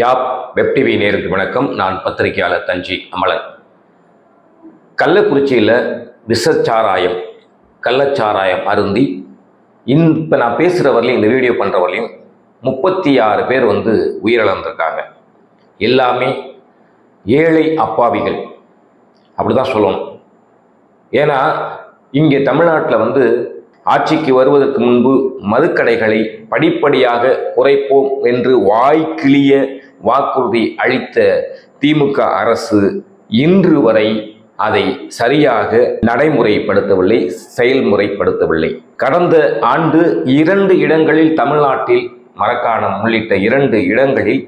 யாப் web TV நேருக்கு வணக்கம். நான் பத்திரிகையாளர் தஞ்சி அமலன். கள்ளக்குறிச்சியில் விஷச்சாராயம் கள்ளச்சாராயம் அருந்தி இப்போ நான் பேசுகிற வரலையும் இந்த வீடியோ பண்ணுற வரலையும் முப்பத்தி ஆறு பேர் வந்து உயிரிழந்திருக்காங்க. எல்லாமே ஏழை அப்பாவிகள். அப்படி தான் சொல்லணும். ஏன்னா இங்கே தமிழ்நாட்டில் வந்து ஆட்சிக்கு வருவதற்கு முன்பு மதுக்கடைகளை படிப்படியாக குறைப்போம் என்று வாய்க்கிளிய வாக்குறுதி அளித்த திமுக அரசு இன்று வரை அதை சரியாக நடைமுறைப்படுத்தவில்லை செயல்முறைப்படுத்தவில்லை. கடந்த ஆண்டு இரண்டு இடங்களில் தமிழ்நாட்டில் மரக்காணம் உள்ளிட்ட இரண்டு இடங்களில்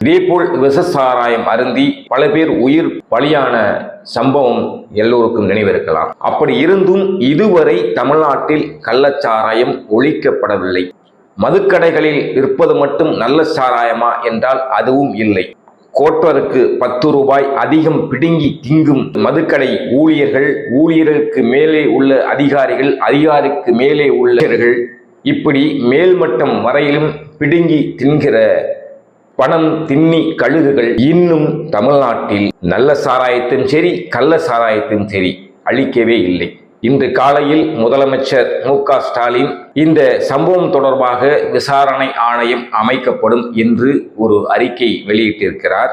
இதேபோல் விசசாராயம் அருந்தி பல பேர் உயிர் பலியான சம்பவம் எல்லோருக்கும் நினைவிருக்கலாம். அப்படி இருந்தும் இதுவரை தமிழ்நாட்டில் கள்ளச்சாராயம் ஒழிக்கப்படவில்லை. மதுக்கடைகளில் விற்பது மட்டும் நல்ல சாராயமா என்றால் அதுவும் இல்லை. கோட்டருக்கு பத்து ரூபாய் அதிகம் பிடுங்கி திங்கும் மதுக்கடை ஊழியர்கள் ஊழியர்களுக்கு மேலே உள்ள அதிகாரிகள் அதிகாரிக்கு மேலே உள்ளவர்கள் இப்படி மேல்மட்டம் வரையிலும் பிடுங்கி தின்கிற பணம் தின்னி கழுகுகள் இன்னும் தமிழ்நாட்டில் நல்ல சாராயத்தும் சரி கள்ள சாராயத்தும் சரி அழிக்கவே இல்லை. இன்று காலையில் முதலமைச்சர் மு ஸ்டாலின் இந்த சம்பவம் தொடர்பாக விசாரணை ஆணையம் அமைக்கப்படும் என்று ஒரு அறிக்கை வெளியிட்டிருக்கிறார்.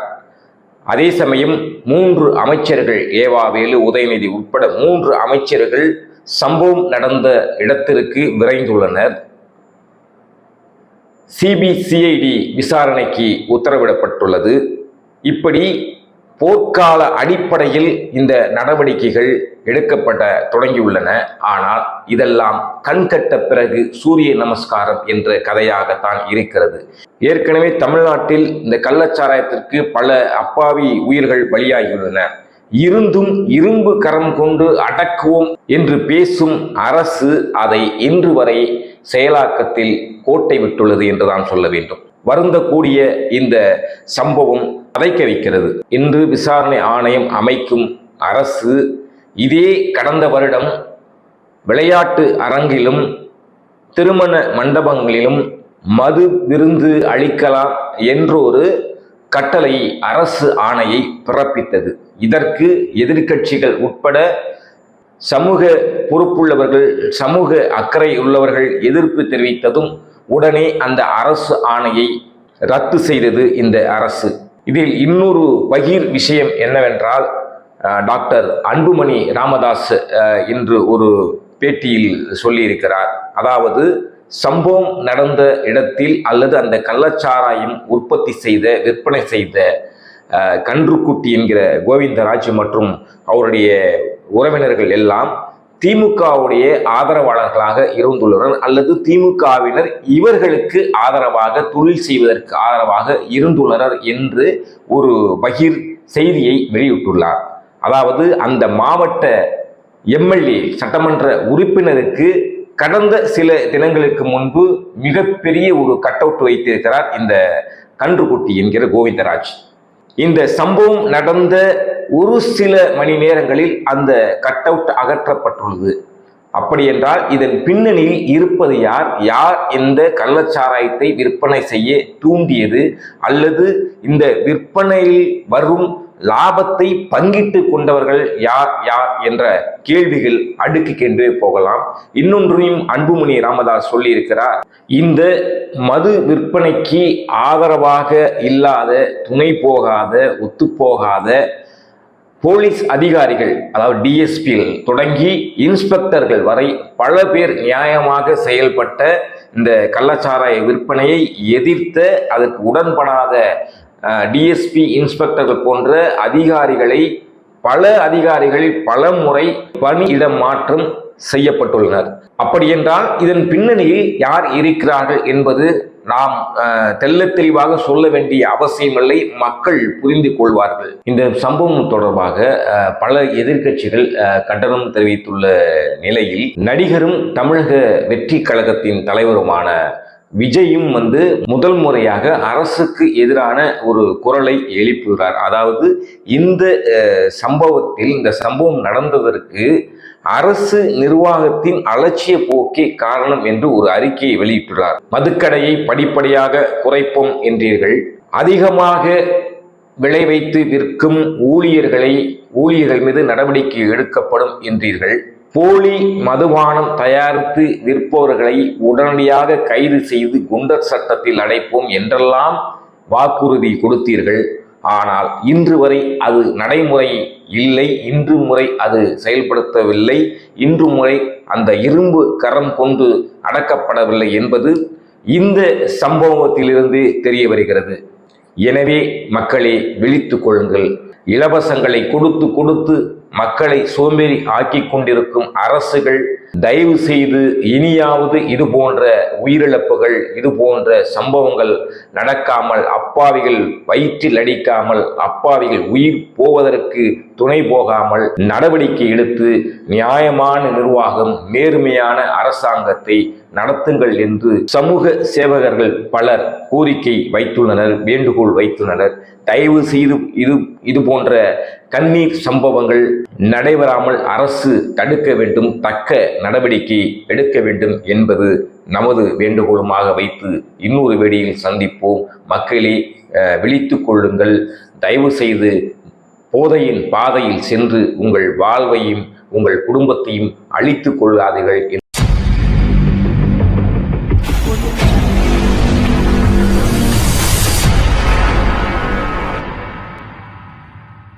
அதே சமயம் மூன்று அமைச்சர்கள் ஏவாவேலு உதயநிதி உட்பட மூன்று அமைச்சர்கள் சம்பவம் நடந்த இடத்திற்கு விரைந்துள்ளனர். சிபிசிஐடி விசாரணைக்கு உத்தரவிடப்பட்டுள்ளது. இப்படி போர்க்கால அடிப்படையில் இந்த நடவடிக்கைகள் எடுக்கப்பட தொடங்கியுள்ளன. ஆனால் இதெல்லாம் கண்கட்ட பிறகு சூரிய நமஸ்காரம் என்ற கதையாகத்தான் இருக்கிறது. ஏற்கனவே தமிழ்நாட்டில் இந்த கள்ளச்சாராயத்திற்கு பல அப்பாவி உயிர்கள் பலியாகியுள்ளன. இருந்தும் இரும்பு கரம் கொண்டு அடக்குவோம் என்று பேசும் அரசு அதை இன்று வரை செயலாக்கத்தில் கோட்டை விட்டுள்ளது என்றுதான் சொல்ல வேண்டும். வருந்தக்கூடிய இந்த சம்பவம் அதைக்க வைக்கிறது இன்று விசாரணை ஆணையம் அமைக்கும் அரசு இதே கடந்த வருடம் விளையாட்டு அரங்கிலும் திருமண மண்டபங்களிலும் மது விருந்து அளிக்கலாம் என்றொரு கட்டளை அரசு ஆணையை பிறப்பித்தது. இதற்கு எதிர்க்கட்சிகள் உட்பட சமூக பொறுப்புள்ளவர்கள் சமூக அக்கறை உள்ளவர்கள் எதிர்ப்பு தெரிவித்ததும் உடனே அந்த அரசு ஆணையை ரத்து செய்தது இந்த அரசு. இதில் இன்னொரு பகிர் விஷயம் என்னவென்றால் டாக்டர் அன்புமணி ராமதாஸ் இன்று ஒரு பேட்டியில் சொல்லியிருக்கிறார். அதாவது சம்பவம் நடந்த இடத்தில் அல்லது அந்த கள்ளச்சாராயம் உற்பத்தி செய்த விற்பனை செய்த கன்றுக்குட்டி என்கிற கோவிந்தராஜ் மற்றும் அவருடைய உறவினர்கள் எல்லாம் திமுகவுடைய ஆதரவாளர்களாக இருந்துள்ளனர் அல்லது திமுகவினர் இவர்களுக்கு ஆதரவாக தொழில் செய்வதற்கு ஆதரவாக இருந்துள்ளனர் என்று ஒரு பகிர் செய்தியை வெளியிட்டுள்ளார். அதாவது அந்த மாவட்ட எம்எல்ஏ சட்டமன்ற உறுப்பினருக்கு கடந்த சில தினங்களுக்கு முன்பு மிகப்பெரிய ஒரு கட் அவுட் வைத்திருக்கிறார் இந்த கன்றுக்குட்டி என்கிற கோவிந்தராஜ். இந்த சம்பவம் நடந்த ஒரு சில மணி நேரங்களில் அந்த கட் அவுட் அகற்றப்பட்டுள்ளது. அப்படி என்றால் இதன் பின்னணியில் இருப்பது யார்? யார் இந்த கள்ளச்சாராயத்தை விற்பனை செய்ய தூண்டியது அல்லது இந்த விற்பனையில் வரும் லாபத்தை பங்கிட்டு கொண்டவர்கள் யார்? யார்? என்ற கேள்விகள் அடுக்கிக்கென்றே போகலாம். இன்னொன்றையும் அன்புமணி ராமதாஸ் சொல்லியிருக்கிறார். இந்த மது விற்பனைக்கு ஆதரவாக இல்லாத துணை போகாத ஒத்துப்போகாத போலீஸ் அதிகாரிகள் அதாவது டிஎஸ்பியில் தொடங்கி இன்ஸ்பெக்டர்கள் வரை பல பேர் நியாயமாக செயல்பட்ட இந்த கள்ளச்சாராய விற்பனையை எதிர்த்த அதற்கு உடன்படாத டிஎஸ்பி இன்ஸ்பெக்டர்கள் போன்ற அதிகாரிகளை பல அதிகாரிகள் பல முறை பணியிடம் மாற்றம் செய்யப்பட்டுள்ளனர். அப்படியென்றால் இதன் பின்னணியில் யார் இருக்கிறார்கள் என்பது நாம் தெல்ல தெளிவாக சொல்ல வேண்டிய அவசியமில்லை. மக்கள் புரிந்து கொள்வார்கள். இந்த சம்பவம் தொடர்பாக பல எதிர்க்கட்சிகள் கண்டனம் தெரிவித்துள்ள நிலையில் நடிகரும் தமிழக வெற்றி கழகத்தின் தலைவருமான விஜயும் வந்து முதல் முறையாக அரசுக்கு எதிரான ஒரு குரலை எழுப்புகிறார். அதாவது இந்த சம்பவத்தில் இந்த சம்பவம் நடந்ததற்கு அரசு நிர்வாகத்தின் அலட்சிய போக்கே காரணம் என்று ஒரு அறிக்கையை வெளியிட்டுள்ளார். மதுக்கடையை படிப்படியாக குறைப்போம் என்றீர்கள். அதிகமாக விளை வைத்து விற்கும் ஊழியர்களை ஊழியர்கள் மீது நடவடிக்கை எடுக்கப்படும் என்றீர்கள். போலி மதுபானம் தயாரித்து விற்பவர்களை உடனடியாக கைது செய்து குண்டர் சட்டத்தில் அடைப்போம் என்றெல்லாம் வாக்குறுதி கொடுத்தீர்கள். ஆனால் இன்று வரை அது நடைமுறை இல்லை. இன்று முறை அது செயல்படுத்தவில்லை. இன்று முறை அந்த இரும்பு கரம் கொண்டு அடக்கப்படவில்லை என்பது இந்த சம்பவத்திலிருந்து தெரிய வருகிறது. எனவே மக்களே விழித்து கொள்ளுங்கள். இலவசங்களை கொடுத்து கொடுத்து மக்களை சோம்பேறி ஆக்கி கொண்டிருக்கும் அரசுகள் தயவு செய்து இனியாவது இது போன்ற உயிரிழப்புகள் இது போன்ற சம்பவங்கள் நடக்காமல் அப்பாவிகள் வயிற்றில் அடிக்காமல் அப்பாவிகள் உயிர் போவதற்கு துணை போகாமல் நடவடிக்கை எடுத்து நியாயமான நிர்வாகம் நேர்மையான அரசாங்கத்தை நடத்துங்கள் என்று சமூக சேவகர்கள் பலர் கோரிக்கை வைத்துள்ளனர் வேண்டுகோள் வைத்துள்ளனர். தயவு செய்து இது இது போன்ற கண்ணீர் சம்பவங்கள் நடைபெறாமல் அரசு தடுக்க வேண்டும் தக்க நடவடிக்கை எடுக்க வேண்டும் என்பது நமது வேண்டுகோளுமாக வைத்து இன்னொரு வேடியில் சந்திப்போம். மக்களே விழித்து கொள்ளுங்கள். தயவு செய்து போதையின் பாதையில் சென்று உங்கள் வாழ்வையும் உங்கள் குடும்பத்தையும் அழித்து கொள்ளாதீர்கள்